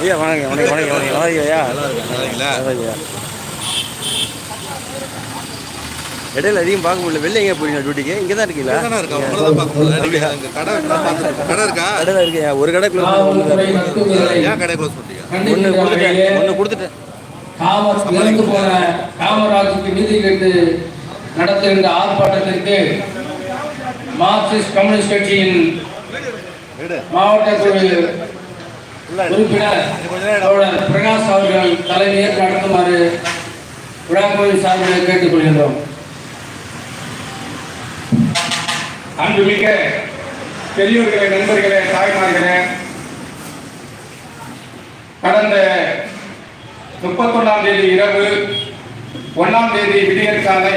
ஐயா வணக்கம் வணக்கம் வணக்கம் வணக்கம். நல்லா இருக்கியா? சரிங்களா நல்லா இடையில அதிகம் பார்க்க முடியல. வெளில எங்கே போறீங்க டியூட்டிக்கு இங்கே தான் இருக்கீங்களா? கடை இருக்கா பார்த்துட்டு கடை இருக்கா? கடையில் இருக்கேன். ஒரு கடை க்ளோஸ். ஏன் கடை க்ளோஸ் பண்ணிட்டீங்க? ஒன்று கொடுத்துட்டேன். ஒன்று கொடுத்துட்டேன். காமர் இறந்து போன காமராஜுக்கு நீதி கேட்டு நடத்துகின்ற ஆர்ப்பாட்டத்திற்கு மார்க்சிஸ்ட் கம்யூனிஸ்ட் கட்சியின் மாவட்ட குழு உறுப்பினர் தோழர் பிரகாஷ் அவர்கள் தலைமையை நடத்துமாறு விழாக்குழுவின் சார்பில் கேட்டுக்கொள்கின்றோம். அன்புமிக்க பெரியோர்களே நண்பர்களே தாய்மார்களே கடந்த முப்பத்தொன்னாம் தேதி இரவு ஒன்னாம் தேதி விடியற் காலை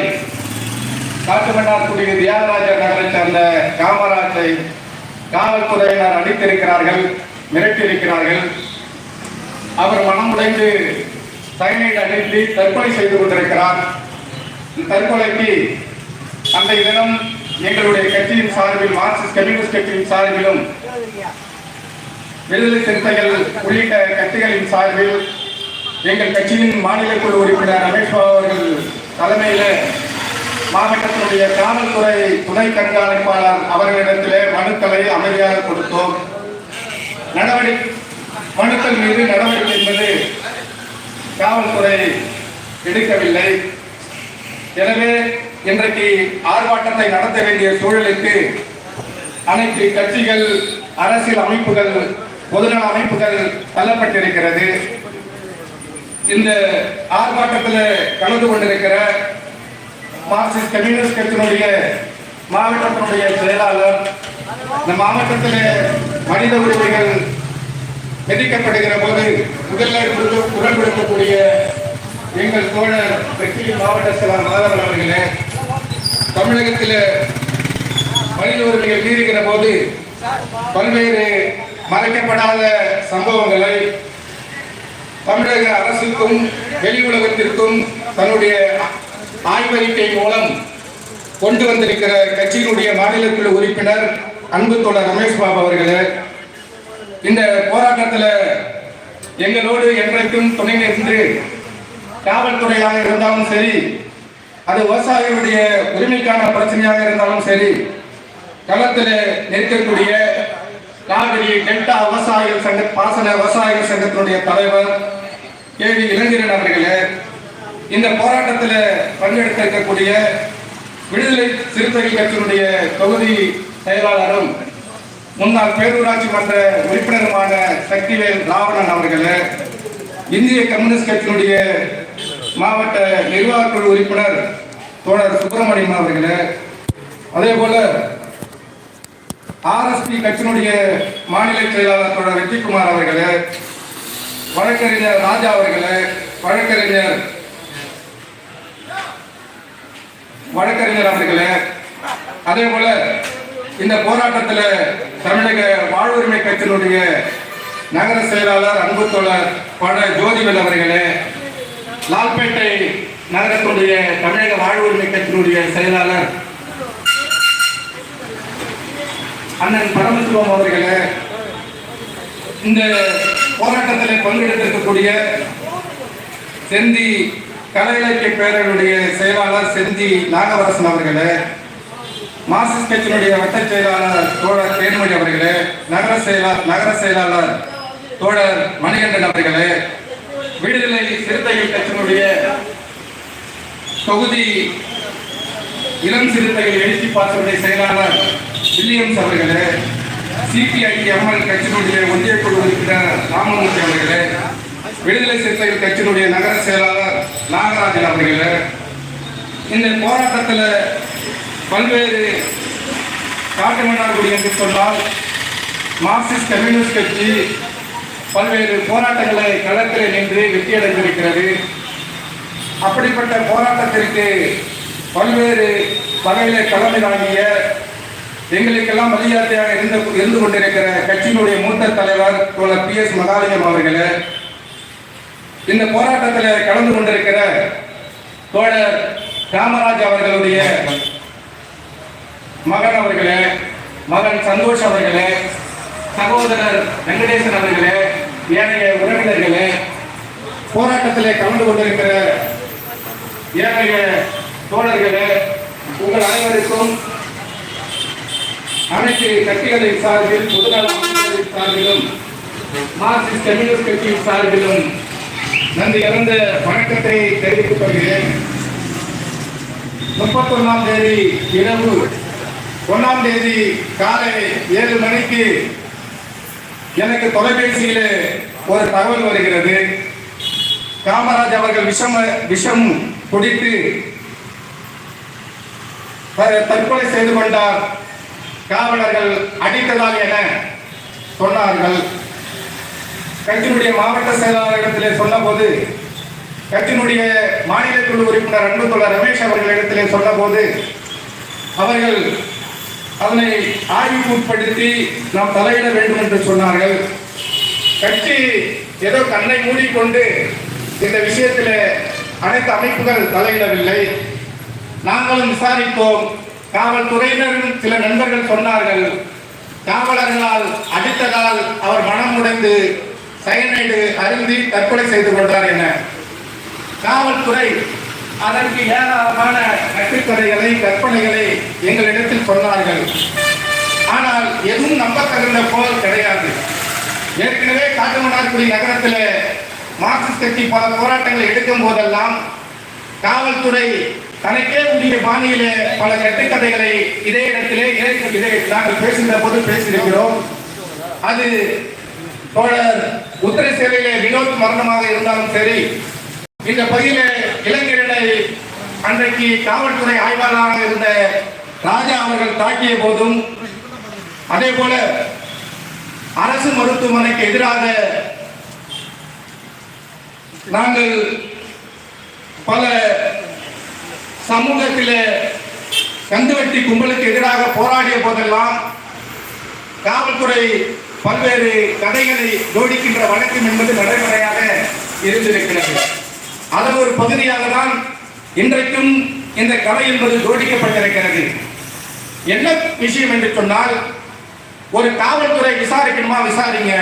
காட்டுமன்னார்குடி தியாகராஜர் நகரை சேர்ந்த காமராஜை காவல்துறையினர் அடித்திருக்கிறார்கள். மிரட்டியிருக்கிறார்கள். அவர் மனமுடைந்து சைனைடு அடித்து தற்கொலை செய்து கொண்டிருக்கிறார். தற்கொலைக்கு அன்றைய தினம் எங்களுடைய கட்சியின் சார்பில் மார்க்சிஸ்ட் கம்யூனிஸ்ட் கட்சியின் சார்பிலும் விடுதலை சிறுத்தைகள் உள்ளிட்ட கட்சிகளின் சார்பில் எங்கள் கட்சியின் மாநில குழு உறுப்பினர் ரமேஷ் பாபு அவர்கள் தலைமையில் மாவட்டத்தினுடைய காவல்துறை துணை கண்காணிப்பாளர் அவர்களிடத்திலே மனுக்களை அமைதியாக கொடுத்தோம். நடவடிக்கை மனுக்கள் மீது நடவடிக்கை என்பது காவல்துறை எடுக்கவில்லை. எனவே இன்றைக்கு ஆர்ப்பாட்டத்தை நடத்த வேண்டிய சூழலுக்கு அனைத்து கட்சிகள் அரசியல் அமைப்புகள் பொதுநல அமைப்புகள் தள்ளப்பட்டிருக்கிறது. இந்த ஆர்ப்பாட்டத்தில் கலந்து கொண்டிருக்கிற மார்க்சிஸ்ட் கம்யூனிஸ்ட் கட்சியினுடைய மாவட்டத்தினுடைய செயலாளர் இந்த மாவட்டத்தில் மனித உரிமைகள் விதிக்கப்படுகிற போது முதல்ல குரல் கொடுக்கக்கூடிய எங்கள் தோழர் வெற்றி மாவட்ட செயலாளர் மாதவன் அவர்களே தமிழகத்தில் மனித உரிமைகள் மீறுகிற போது பல்வேறு மறைக்கப்படாத சம்பவங்களை தமிழக அரசுக்கும் வெளி உலகத்திற்கும் தன்னுடைய ஆய்வறிக்கை மூலம் கொண்டு வந்திருக்கிற கட்சியினுடைய மாநிலக்குழு உறுப்பினர் அன்பு தோழர் ரமேஷ் பாபு அவர்களே இந்த போராட்டத்தில் எங்களோடு என்றைக்கும் துணை நின்று காவல்துறையாக இருந்தாலும் சரி அது விவசாயிகளுடைய உரிமைக்கான பிரச்சனையாக இருந்தாலும் சரி களத்தில் நிற்கக்கூடிய காவிரி டெல்டா விவசாயிகள் சங்க பாசன விவசாயிகள் சங்கத்தினுடைய தலைவர் கே வி இளைஞரன் அவர்களே இந்த போராட்டத்தில் பங்கெடுத்திருக்கக்கூடிய விடுதலை சிறுத்தைகள் கட்சியினுடைய தொகுதி செயலாளரும் முன்னாள் பேரூராட்சி மன்ற உறுப்பினருமான சக்திவேல் ராவணன் அவர்கள் இந்திய கம்யூனிஸ்ட் கட்சியினுடைய மாவட்ட நிர்வாகக்குழு உறுப்பினர் தோழர் சுப்பிரமணியம் அவர்கள் அதே போல ஆர்எஸ்பி கட்சியினுடைய மாநில செயலாளர் தோழர் வெற்றிக்குமார் அவர்களே வழக்கறிஞர் ராஜா அவர்களே வழக்கறிஞர் வழக்கறிஞர் அவர்களே அதே போல இந்த போராட்டத்தில் தமிழக வாழ்வுரிமை கட்சியினுடைய நகர செயலாளர் அன்பு தோழர் பட ஜோதிவல் அவர்களே லால்பேட்டை நகரத்துடைய தமிழக வாழ்வுரிமை கட்சியினுடைய செயலாளர் அண்ணன் பரமசிவம் அவர்களே இந்த போராட்டத்தில் பங்கெடுத்திருக்கக்கூடிய செந்தி கலை இலக்கிய பேரவையுடைய செயலாளர் செந்தி நாகவரசன் அவர்களே மார்க்சிஸ்ட் கட்சியினுடைய வட்டச் செயலாளர் தோழர் தேன்மொழி அவர்களே நகர செயலாளர் நகர செயலாளர் தோழர் மணிகண்டன் அவர்களே விடுதலை சிறுத்தைகள் கட்சியினுடைய தொகுதி இளம் சிறுத்தைகள் எழுச்சி பாசனுடைய செயலாளர் வில்லியம்ஸ் அவர்களே சிபிஐ எம்எல் கட்சியினுடைய ஒன்றிய குழு உறுப்பினர் ராமமூர்த்தி அவர்களே விடுதலை சிறுத்தைகள் கட்சியினுடைய நகர செயலாளர் நாகராஜன் அவர்களே இந்த போராட்டத்தில் பல்வேறு காட்டுமன்னார்குடி என்று சொன்னால் மார்க்சிஸ்ட் கம்யூனிஸ்ட் கட்சி பல்வேறு போராட்டங்களை களத்தில் நின்று வெற்றியடைந்திருக்கிறது. அப்படிப்பட்ட போராட்டத்திற்கு பல்வேறு வகையில களமிறங்கிய எங்களுக்கெல்லாம் வழிகாட்டியாக இருந்து இருந்து கொண்டிருக்கிற கட்சியினுடைய மூத்த தலைவர் தோழர் பி எஸ் மகாலிங்கம் அவர்களே இந்த போராட்டத்தில் கலந்து கொண்டிருக்கிற தோழர் காமராஜ் அவர்களுடைய மகன் அவர்களே மகன் சந்தோஷ் அவர்களே சகோதரர் வெங்கடேசன் அவர்களே ஏனைய உறவினர்களே போராட்டத்திலே கலந்து கொண்டிருக்கிற ஏனைய தோழர்களே உங்கள் அனைவருக்கும் அனைத்து கட்சிகளின் சார்பில் பொதுநல சார்பிலும் மார்க்சிஸ்ட் கம்யூனிஸ்ட் கட்சியின் சார்பிலும் நன்றி இறந்த வணக்கத்தை தெரிவித்துக் கொள்கிறேன். முப்பத்தொன்னாம் தேதி இரவு ஒன்னாம் தேதி காலை ஏழு மணிக்கு எனக்கு தொலைபேசியில் ஒரு தகவல் வருகிறது. காமராஜ் அவர்கள் விஷம விஷம் குடித்து த- தற்கொலை செய்து கொண்டார். காவலர்கள் அடித்ததால் என சொன்னார்கள். கட்சியினுடைய மாவட்ட செயலாளரிடத்திலே சொன்னபோது கட்சியினுடைய மாநில குழு உறுப்பினர் அன்பு தோழர் ரமேஷ் அவர்களிடத்திலே சொன்னபோது அவர்கள் அதனை ஆய்வுக்கு உட்படுத்தி நாம் தலையிட வேண்டும் என்று சொன்னார்கள். கட்சி ஏதோ கண்ணை மூடிக்கொண்டு இந்த விஷயத்தில் அனைத்து அமைப்புகள் தலையிடவில்லை. நாங்களும் விசாரித்தோம். காவல்துறையினரும் சில நண்பர்கள் சொன்னார்கள். காவலர்களால் அடித்ததால் அவர் மனம் உடைந்து சயனைடு அருந்தி தற்கொலை செய்து கொண்டார் என. காவல்துறை அதற்கு ஏராளமான கட்டுக்கதைகளை கற்பனைகளை எங்களிடத்தில் சொன்னார்கள். ஆனால் எதுவும் நம்பத்தகுந்த போல் கிடையாது. ஏற்கனவே காட்டுமன்னார்குடி நகரத்தில் மார்க்சிஸ்ட் கட்சி பல போராட்டங்களை எடுக்கும் போதெல்லாம் காவல்துறை தனக்கே உரிய பாணியிலே பல கட்டுக்கதைகளை இதே இடத்திலே இதை நாங்கள் பேசுகிற போது பேசியிருக்கிறோம். அது தோழர் உத்தர சேவையிலே வினோத் மரணமாக இருந்தாலும் சரி இந்த பகுதியில இளைஞர்களை அன்றைக்கு காவல்துறை ஆய்வாளராக இருந்த ராஜா அவர்கள் தாக்கிய போதும் அதே போல அரசு மருத்துவமனைக்கு எதிராக நாங்கள் பல சமூகத்தில் கந்துவட்டி கும்பலுக்கு எதிராக போராடிய போதெல்லாம் காவல்துறை பல்வேறு கதைகளை ஜோடிக்கின்ற வழக்கம் என்பது நடைமுறையாக இருந்திருக்கிறது. அதன் ஒரு பகுதியாக தான் இன்றைக்கும் இந்த கதை என்பது ஜோடிக்கப்பட்டிருக்கிறது என்ன விஷயம் என்று சொன்னால் ஒரு காவல்துறை விசாரிக்கணுமா விசாரிங்க.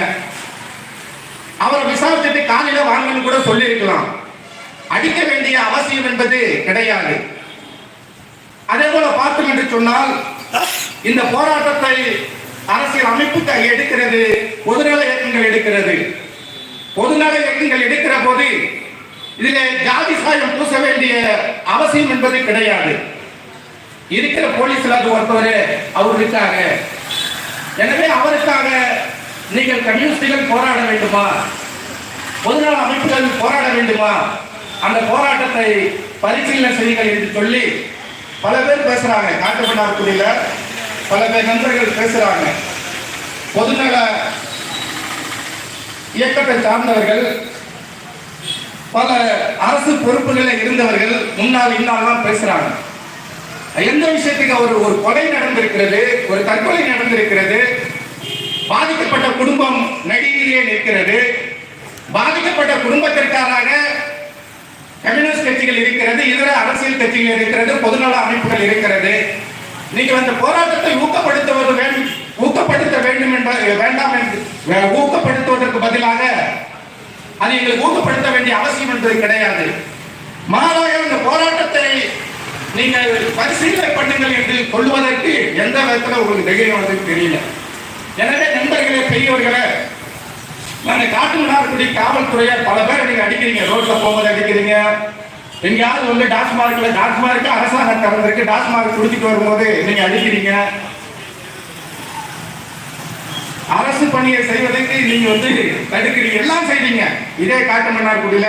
அவர் விசாரிச்சுட்டு காலையில வாங்கன்னு கூட சொல்லியிருக்கலாம். அடிக்க வேண்டிய அவசியம் என்பது கிடையாது. அதே போல பார்த்தோம் என்று சொன்னால் இந்த போராட்டத்தை அரசியல் அமைப்பு எடுக்கிறது பொதுநல இயக்கங்கள் எடுக்கிறது. பொதுநல இயக்கங்கள் எடுக்கிற இதிலே ஜாதி சாயம் பூச வேண்டிய அவசியம் என்பது கிடையாது. இருக்கிற போலீஸ்ல அது ஒருத்தவர் அவர் இருக்காங்க எனவே அவருக்காக நீங்கள் கம்யூனிஸ்டுகள் போராட வேண்டுமா? பொதுநல அமைப்புகள் போராட வேண்டுமா? அந்த போராட்டத்தை பரிசீலனை செய்யுங்கள் என்று சொல்லி பல பேர் பேசுறாங்க. காட்டுமன்னார்குடியில பல பேர் நண்பர்கள் பேசுறாங்க. பொதுநல இயக்கத்தை சார்ந்தவர்கள் பல அரசு பொறுப்புகளில் இருந்தவர்கள் முன்னால் இன்னாலாம் பேசுறாங்க. எந்த விஷயத்துக்கு ஒரு ஒரு கொலை நடந்திருக்கிறது ஒரு தற்கொலை நடந்திருக்கிறது பாதிக்கப்பட்ட குடும்பம் நடிகையே நிற்கிறது பாதிக்கப்பட்ட குடும்பத்திற்காக கம்யூனிஸ்ட் கட்சிகள் இருக்கிறது இதர அரசியல் கட்சிகள் இருக்கிறது பொதுநல அமைப்புகள் இருக்கிறது. நீங்கள் அந்த போராட்டத்தை ஊக்கப்படுத்துவது வேண்டும் ஊக்கப்படுத்த வேண்டும் என்ற வேண்டாம் என்று ஊக்கப்படுத்துவதற்கு பதிலாக அதை எங்களுக்கு ஊக்கப்படுத்த வேண்டிய அவசியம் என்பது கிடையாது. மாறாக இந்த போராட்டத்தை நீங்கள் பரிசீலனை பண்ணுங்கள் என்று கொள்வதற்கு எந்த விதத்தில் உங்களுக்கு தைரியம் வந்து தெரியல. எனவே நண்பர்களே பெரியவர்களே காட்டு காட்டுமன்னார்குடி காவல்துறையை பல பேர் நீங்க அடிக்கிறீங்க. ரோட்ல போகும்போது அடிக்கிறீங்க. எங்கேயாவது வந்து டாஸ்மார்க்ல டாஸ்மார்க்கு அரசாங்கம் திறந்திருக்கு. டாஸ்மார்க் குடிச்சிட்டு வரும்போது நீங்க அடிக்கிறீங்க. அரசு பணியை செய்வதற்கு நீங்க வந்து தடுக்கிறீங்க. எல்லாம் செய்வீங்க. இதே காட்டுமன்னார்குடியில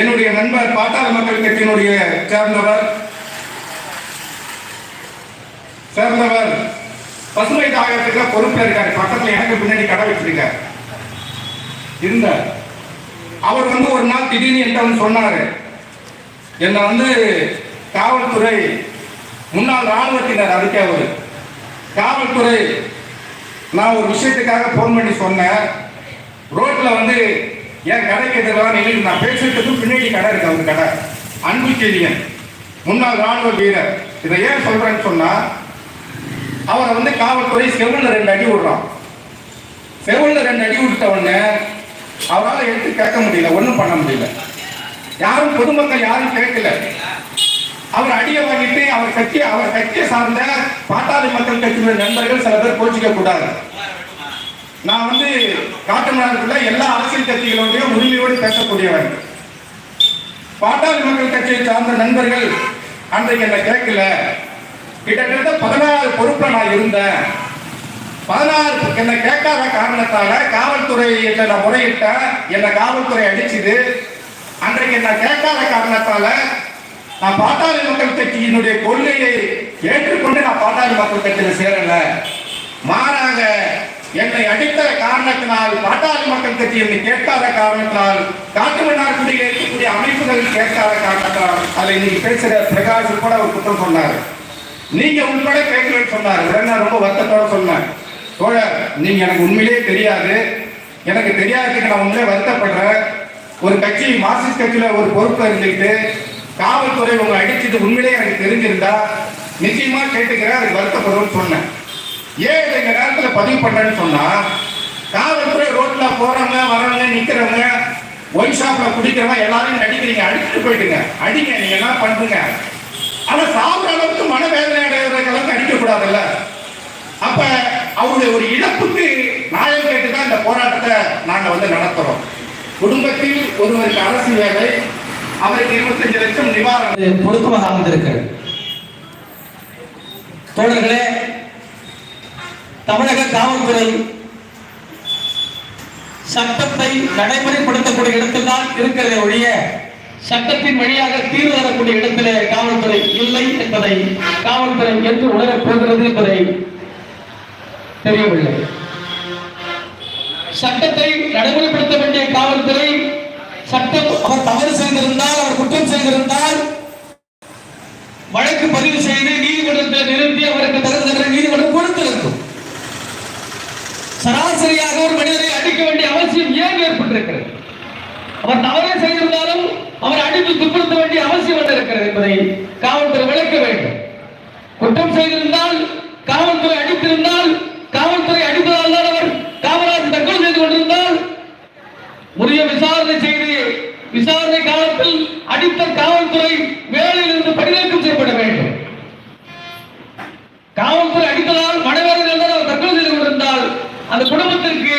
என்னுடைய நண்பர் பாட்டாளி மக்கள் கட்சியினுடைய சேர்ந்தவர் சேர்ந்தவர் பசுமை தாயகத்துக்கு பொறுப்புல இருக்காரு. பக்கத்துல எனக்கு பின்னாடி கடை வச்சிருக்காரு. இருந்தார் அவர் வந்து ஒரு நாள் திடீர்னு என்கிட்ட வந்து சொன்னாரு என்னை வந்து காவல்துறை முன்னாள் ராணுவத்தினர் அதுக்கே அவர். காவல்துறை நான் ஒரு விஷயத்துக்காக ஃபோன் பண்ணி சொன்னேன். ரோட்டில் வந்து என் கடைக்கு எதிராக நின்று நான் பேசுறதுக்கு பின்னாடி கடை இருக்கு அவர் கடை. அன்பு செழியன் முன்னாள் ராணுவ வீரர். இதை ஏன் சொல்கிறேன்னு சொன்னால் அவரை வந்து காவல்துறை செவலில் ரெண்டு அடி விடுறான். செவிலில் ரெண்டு அடி விட்ட உடனே அவரால் எடுத்து கேட்க முடியல ஒன்றும் பண்ண முடியல. யாரும் பொதுமக்கள் யாரும் கேட்கல. அவர் அடிய வாங்கிட்டு அவர் கட்சி அவர் கட்சியை சார்ந்த பாட்டாளி மக்கள் கட்சியினுடைய நண்பர்கள் சில பேர் கோச்சிக்க கூடாது. நான் வந்து காட்டுமன்னாருக்குள்ள எல்லா அரசியல் கட்சிகளுடைய உரிமையோடு பேசக்கூடியவன். பாட்டாளி மக்கள் கட்சியை சார்ந்த நண்பர்கள் அன்றைக்கு என்ன கேட்கல. கிட்டத்தட்ட பதினாறு பொறுப்புல நான் இருந்தேன். பதினாறு என்னை கேட்காத காரணத்தால காவல்துறை நான் முறையிட்டேன் என்னை காவல்துறை அடிச்சுது. அன்றைக்கு என்ன கேட்காத காரணத்தால நான் பாட்டாளி மக்கள் கட்சியினுடைய கொள்கையை ஏற்றுக்கொண்டு நான் பாட்டாளி மக்கள் கட்சியில் சேரல. மாறாக என்னை அடித்த காரணத்தினால் பாட்டாளி மக்கள் கட்சி என்னை கேட்காத காரணத்தினால் காட்டுமன்னார்குடியில் இருக்கக்கூடிய அமைப்புகள் கேட்காத காரணத்தினால் அதை இன்னைக்கு பேசுகிற பிரகாஷ் கூட ஒரு குற்றம் சொன்னார். நீங்க உள்பட கேட்கலன்னு சொன்னார். உடனே ரொம்ப வருத்தத்தோட சொன்னேன். தோழர் நீங்க எனக்கு உண்மையிலேயே தெரியாது. எனக்கு தெரியாததுக்கு நான் உண்மையிலே வருத்தப்படுறேன். ஒரு கட்சி மார்க்சிஸ்ட் கட்சியில ஒரு பொறுப்பு இருந்துக்கிட்டு காவல்துறை உங்களை அடிச்சது உண்மையிலேயே எனக்கு தெரிஞ்சிருந்தா நிச்சயமா கேட்டுக்கிறேன் அதுக்கு வருத்தப்படுவேன்னு சொன்னேன். ஏன் இந்த நேரத்தில் பதிவு பண்ணேன்னு சொன்னா காவல்துறை ரோட்ல போறவங்க வரவங்க நிக்கிறவங்க ஒயின் குடிக்கிறவங்க எல்லாரையும் அடிக்கிறீங்க அடிச்சுட்டு போயிட்டுங்க. அடிங்க நீங்க என்ன பண்ணுங்க ஆனா சாப்பிட்ற அளவுக்கு மனவேதனை அடைகிற அளவுக்கு அடிக்க கூடாதுல்ல அப்ப அவருடைய ஒரு இழப்புக்கு நியாயம் கேட்டு தான் இந்த போராட்டத்தை நாங்க வந்து நடத்துறோம். குடும்பத்தில் ஒருவருக்கு அரசு வேலை அவருக்கு இருபத்தஞ்சு லட்சம் நிவாரணம். இது அமைந்திருக்கிறது. தோழர்களே தமிழக காவல்துறை சட்டத்தை நடைமுறைப்படுத்தக்கூடிய இடத்தில் தான் இருக்கிறதே ஒழிய சட்டத்தின் வழியாக தீர்வு தரக்கூடிய இடத்திலே காவல்துறை இல்லை என்பதை காவல்துறை என்று உணரப் போகிறது என்பதை தெரியவில்லை. சட்டத்தை நடைமுறைப்படுத்த வேண்டிய காவல்துறை சட்டம் அவர் தவறு செய்திருந்தால் அவர் குற்றம் செய்திருந்தால் வழக்கு பதிவு செய்து நீதிமன்றத்தில் நிறுத்தி அவருக்கு தகுந்த தண்டனை நீதிமன்றம் கொடுத்திருக்கும் சராசரியாக ஒரு மனிதரை அடிக்க வேண்டிய அவசியம் ஏன் ஏற்பட்டிருக்கிறது? அவர் தவறே செய்திருந்தாலும் அவர் அடித்து துப்படுத்த வேண்டிய அவசியம் என்ன இருக்கிறது என்பதை காவல்துறை விளக்க வேண்டும். குற்றம் செய்திருந்தால் காவல்துறை அடித்திருந்தால் காவல்துறை அடிப்பதால் தான் அவர் காவலாளர் தற்கொலை செய்து கொண்டிருந்தால் உரிய விசாரணை செய்து விசாரணை காலத்தில் காவல்துறை வேலையில் இருந்து பணிநீக்கம் செய்யப்பட வேண்டும். காவல்துறை அடித்ததால் மனவேதனை அவர் தற்கொலை செய்து கொண்டிருந்தால் அந்த குடும்பத்திற்கு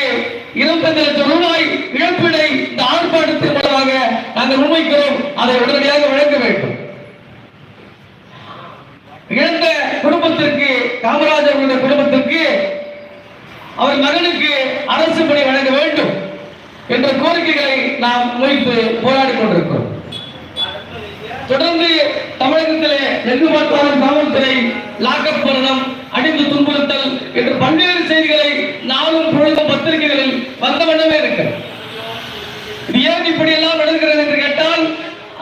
இருபத்தி லட்சம் ரூபாய் இழப்பீடை இந்த ஆர்ப்பாட்டத்தின் மூலமாக நாங்கள் முன்வைக்கிறோம். அதை உடனடியாக வழங்க வேண்டும். இழந்த குடும்பத்திற்கு காமராஜர் குடும்பத்திற்கு அவர் மகனுக்கு அரசு பணி வழங்க வேண்டும் என்ற கோரிக்கைகளை நாம் முன்வைத்து போராடி கொண்டிருக்கிறோம். தொடர்ந்து தமிழகத்திலே எங்கு பார்த்தாலும் காவல்துறை லாக்அப் மரணம் அடிந்து துன்புறுத்தல் என்று பல்வேறு செய்திகளை நாளும் பொழுதும் பத்திரிகைகளில் வந்த வண்ணமே இருக்கிறது இது ஏன் இப்படி எல்லாம் நடக்கிறது என்று கேட்டால்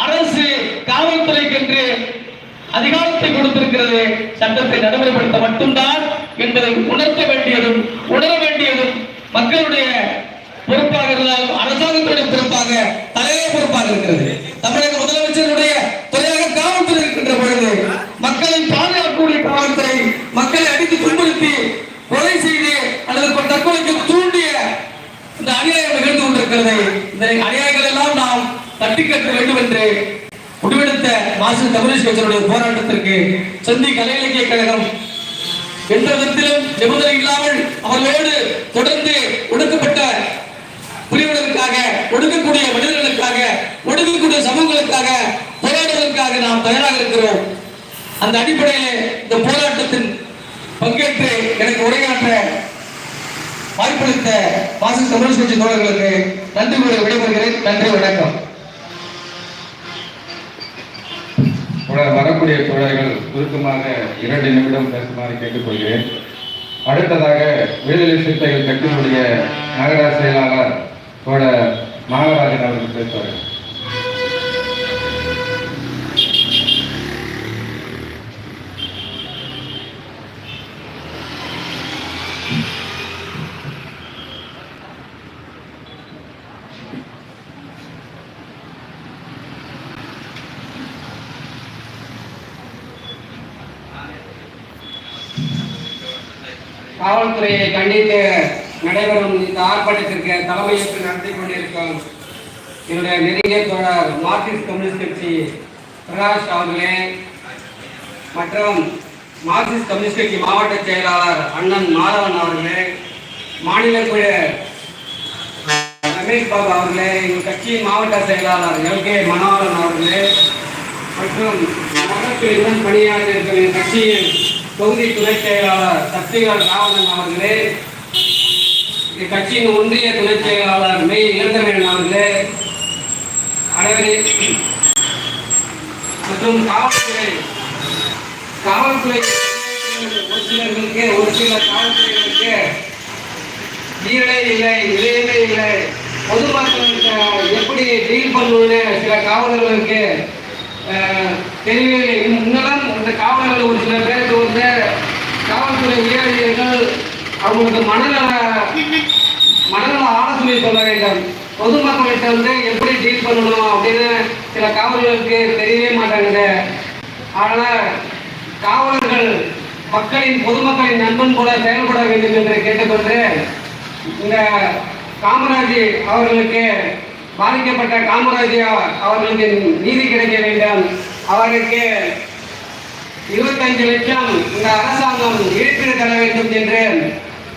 அரசு காவல்துறைக்கென்று அதிகாரத்தை கொடுத்திருக்கிறது சட்டத்தை நடைமுறைப்படுத்த மட்டும்தான் என்பதை உணர்த்த வேண்டியதும் உணர வேண்டியதும் மக்களுடைய பொறுப்பாக இருந்தாலும் அரசாங்கத்துடைய பொறுப்பாக தலைவர் பொறுப்பாக இருக்கிறது. தமிழக முதலமைச்சருடைய துறையாக காவல்துறை இருக்கின்ற பொழுது மக்களை பாதுகாக்கக்கூடிய காவல்துறை மக்களை அடித்து துன்புறுத்தி கொலை செய்து அல்லது தற்கொலைக்கு தூண்டிய இந்த அநியாயம் இருக்கிறது இந்த அநியாயங்கள் எல்லாம் நாம் தட்டி கட்ட வேண்டும் என்று முடிவெடுத்த மாசு கம்யூனிஸ்ட் போராட்டத்திற்கு செந்தி கலை இலக்கிய கழகம் எந்த விதத்திலும் நிபந்தனை இல்லாமல் அவர்களோடு தொடர்ந்து ஒடுக்கப்பட்ட பிரிவினருக்காக ஒடுக்கக்கூடிய மனிதர்களுக்காக ஒடுக்கக்கூடிய சமூகங்களுக்காக போராடுவதற்காக நாம் தயாராக இருக்கிறோம். அந்த அடிப்படையிலே இந்த போராட்டத்தின் பங்கேற்று எனக்கு உரையாற்ற வாய்ப்பளித்த மார்க்சிஸ்ட் கம்யூனிஸ்ட் கட்சி தோழர்களுக்கு நன்றி கூறி விடைபெறுகிறேன். நன்றி வணக்கம். வரக்கூடிய தோழர்கள் சுருக்கமாக இரண்டு நிமிடம் பேசுமாறு கேட்டுக்கொள்கிறேன். அடுத்ததாக விடுதலை சிறுத்தைகள் கட்சியினுடைய நகர செயலாளர் தோழர் நாகராஜன் அவர்கள் பேசுவார்கள். காவல்துறையை கண்டித்து நடைபெறும் இந்த ஆர்ப்பாட்டத்திற்கு தலைமையேற்று நடத்தி கொண்டிருக்கும் என்னுடைய நெருங்கிய தோழர் மார்க்சிஸ்ட் கம்யூனிஸ்ட் கட்சி பிரகாஷ் அவர்களே மற்றும் மார்க்சிஸ்ட் கம்யூனிஸ்ட் கட்சி மாவட்ட செயலாளர் அண்ணன் மாதவன் அவர்களே மாநில குழு ரமேஷ் பாபு அவர்களே எங்கள் கட்சியின் மாவட்ட செயலாளர் எல் கே மனோகரன் அவர்களே மற்றும் நகரத்தில் பணியாற்றி இருக்கிற என் கட்சியின் தொகுதி துணை செயலாளர் சக்திகாந்த் ராவணன் அவர்களே கட்சியின் ஒன்றிய துணை செயலாளர் மெய் இளந்தமிழன் அவர்களே அனைவரே மற்றும் காவல்துறை காவல்துறை ஒரு சிலர்களுக்கு ஒரு சில காவல்துறைகளுக்கு ஈரலே இல்லை இதயமே இல்லை. பொதுமக்களுக்கு எப்படி டீல் பண்ணணும்னு சில காவலர்களுக்கு தெரியவில்லை இன்னும் முன்னெல்லாம் இந்த காவலர்கள் ஒரு சில பேர் வந்து காவல்துறை உயரதிகாரிகள் அவங்களுக்கு மனநல மனநல ஆலோசனை சொல்ல வேண்டும். பொதுமக்கள்கிட்ட வந்து எப்படி டீல் பண்ணணும் அப்படின்னு சில காவலர்களுக்கு தெரியவே மாட்டாங்குது ஆனால் காவலர்கள் மக்களின் பொதுமக்களின் நண்பன் போல செயல்பட வேண்டும் என்று கேட்டுக்கொண்டு இந்த காமராஜ் அவர்களுக்கு பாதிக்கப்பட்ட காமராஜ் அவர்களுக்கு நீதி கிடைக்க வேண்டும். அவருக்கு இருபத்தஞ்சு லட்சம் இந்த அரசாங்கம் இழப்பீடு தர வேண்டும் என்று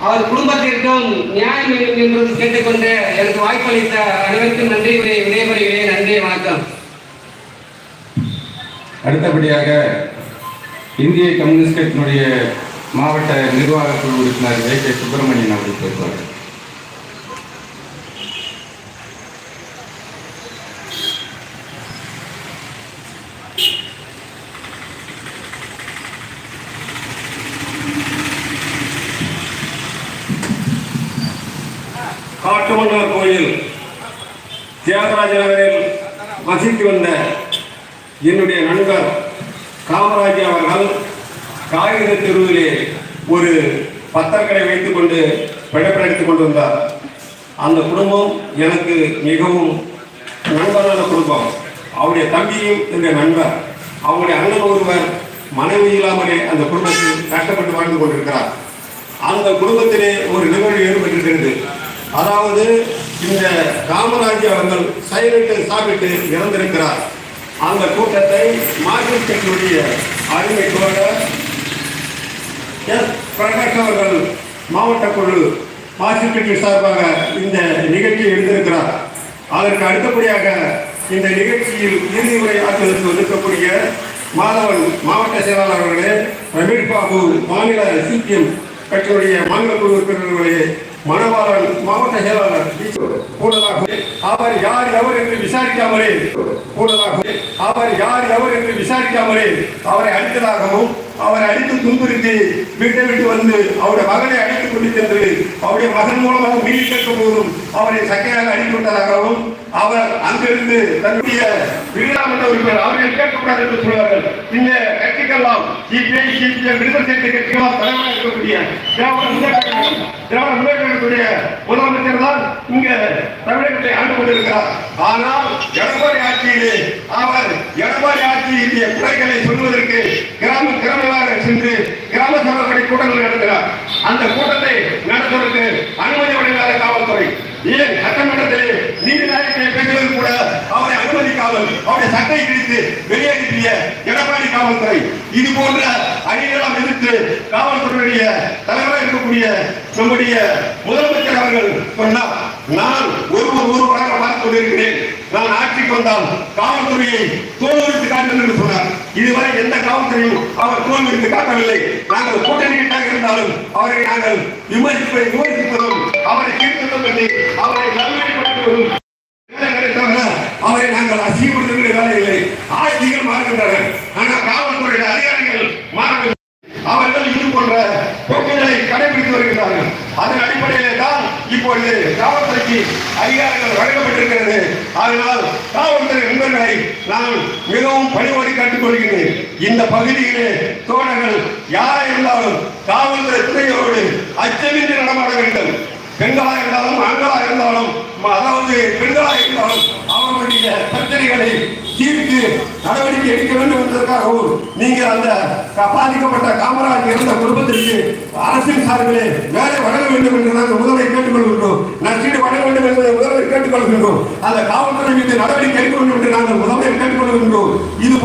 அவர் குடும்பத்திற்கும் நியாயம் வேண்டும் கேட்டுக்கொண்டு எனக்கு வாய்ப்பளித்த அனைவருக்கும் நன்றி உரை விடைபெறுகிறேன். நன்றி வணக்கம். அடுத்தபடியாக இந்திய கம்யூனிஸ்ட் கட்சியினுடைய மாவட்ட நிர்வாக குழு உறுப்பினர் ஏ கே சுப்பிரமணியன் அவர்கள் பேசுவார்கள். தியாகராஜ நகரில் வசித்து வந்த என்னுடைய நண்பர் காமராஜ் அவர்கள் காகித தெருவிலே ஒரு பத்தர்கடை வைத்துக் கொண்டு பிழைப்படைத்துக் கொண்டு வந்தார். அந்த குடும்பம் எனக்கு மிகவும் நண்பரான குடும்பம். அவருடைய தம்பியும் என்னுடைய நண்பர். அவருடைய அண்ணன் ஒருவர் மனைவி இல்லாமலே அந்த குடும்பத்தில் கஷ்டப்பட்டு வாழ்ந்து கொண்டிருக்கிறார். அந்த குடும்பத்திலே ஒரு நிகழ்வு ஏற்பட்டிருக்கிறது. அதாவது இந்த ராமராஜ் அவர்கள் சைலட்டு சாப்பிட்டு இறந்திருக்கிறார். அந்த கூட்டத்தை மார்க்சிஸ்ட் கட்சியுடைய அருமை தோழர் எஸ் பிரகாஷ் அவர்கள் மாவட்ட குழு மார்க்சிஸ்ட் கட்சி சார்பாக இந்த நிகழ்ச்சியை எழுந்திருக்கிறார் அதற்கு அடுத்தபடியாக இந்த நிகழ்ச்சியில் இறுதி உரை ஆற்றுவதற்கு இருக்கக்கூடிய மாதவன் மாவட்ட செயலாளர் அவர்களே ரமேஷ் பாபு மாநில சிபிஎம் கட்சியுடைய மாநில குழு உறுப்பினர்களே மணவாளன் மாவட்ட செயலாளர் கூடலாக அவர் யார் எவர் என்று விசாரிக்காமலே கூடலாக அவர் யார் எவர் என்று விசாரிக்காமலே அவரை அடித்ததாகவும் அவரை அடித்து துன்புறுத்தி வீட்டை விட்டு வந்து அவருடைய மகனை அடித்துக் கொண்டு சென்று அவருடைய மகன் மூலமாக மீறி கேட்கும் போதும் அவரை சக்கையாக அடித்து விட்டதாகவும் அவர் அங்கிருந்து தன்னுடைய விருதாமன்ற உறுப்பினர் அவர்கள் கேட்கக்கூடாது என்று சொல்வார்கள். இந்த கட்சிக்கெல்லாம் சிபிஐ சிபிஎம் விடுதலை கட்சிகளால் தலைவராக இருக்கக்கூடிய திராவிட முன்னேற்ற திராவிட முதலமைச்சர் தான் இங்க தமிழகத்தை ஆண்டு கொண்டிருக்கிறார். ஆனால் எடப்பாடி ஆட்சியிலே அவர் எடப்பாடி ஆட்சியினுடைய குறைகளை சொல்வதற்கு கிராம கிராமமாக சென்று கிராம சபைகளை கூட்டங்கள் நடத்தினார். அந்த கூட்டத்தை நடத்துவதற்கு அனுமதி வழங்காத காவல்துறை. ஏன்? சட்டமன்றத்திலே நீதி நாயகத்தை பேசுவது கூட அவரை அனுமதிக்காமல் அவருடைய சட்டை கிழித்து வெளியேற்றிய எடப்பாடி காவல்துறை. இது போன்ற அணிகளெல்லாம் எதிர்த்து காவல்துறையுடைய தலைவராக இருக்கக்கூடிய நம்முடைய முதலமைச்சர் அவர்கள் சொன்னார் நான் ஒருவர் ஒருவராக பார்த்து கொண்டிருக்கிறேன் நான் ஆட்சிக்கு வந்தால் காவல்துறையை தோல்வித்து காட்டுங்கள் என்று சொன்னார். இதுவரை எந்த காவல்துறையும் அவர் தோல்வித்து காட்டவில்லை. நாங்கள் கூட்டணியிட்டாக இருந்தாலும் அவரை நாங்கள் விமர்சிப்பதை விமர்சிப்பதும் அவரை தீர்த்தம் பண்ணி அவரை நல்வழிப்படுத்துவதும் அவரை நாங்கள் அசிங்கப்படுத்துகிற வேலை இல்லை. ஆட்சிகள் மாறுகின்றன ஆனால் காவல்துறை அதிகாரிகள் மாறவில்லை. அவர்கள் இது போன்ற போக்குகளை கடைபிடித்து வருகிறார்கள் அதன் அடிப்படையிலே தான் இப்பொழுது காவல்துறைக்கு அதிகாரங்கள் வழங்கப்பட்டிருக்கிறது. அதனால் காவல்துறை நண்பர்களை நான் மிகவும் பணிவோடு கேட்டுக் கொள்கிறேன் இந்த பகுதியிலே தோழர்கள் யாரை இருந்தாலும் காவல்துறை துறையோடு அச்சமின்றி நடமாட வேண்டும். பெண்களாக இருந்தாலும் ஆண்களாக இருந்தாலும் அதாவது பெண்களாக அவர்களுடைய பிரச்சனைகளை தீர்த்து நடவடிக்கை எடுக்க வேண்டும் என்பதற்காகவும் நீங்கள் அந்த பாதிக்கப்பட்ட காமராஜ் இறந்த குடும்பத்திற்கு அரசின் சார்பிலே வேலை வழங்க வேண்டும் என்று நாங்கள் முதல்வர் கேட்டுக்கொள்கின்றோம். நஷ்டீடு வழங்க வேண்டும் என்பதை முதல்வர் கேட்டுக்கொள்கின்றோம். அந்த காவல்துறை மீது நடவடிக்கை எடுக்க வேண்டும் என்று நாங்கள் முதல்வர் கேட்டுக்கொள்கின்றோம். இது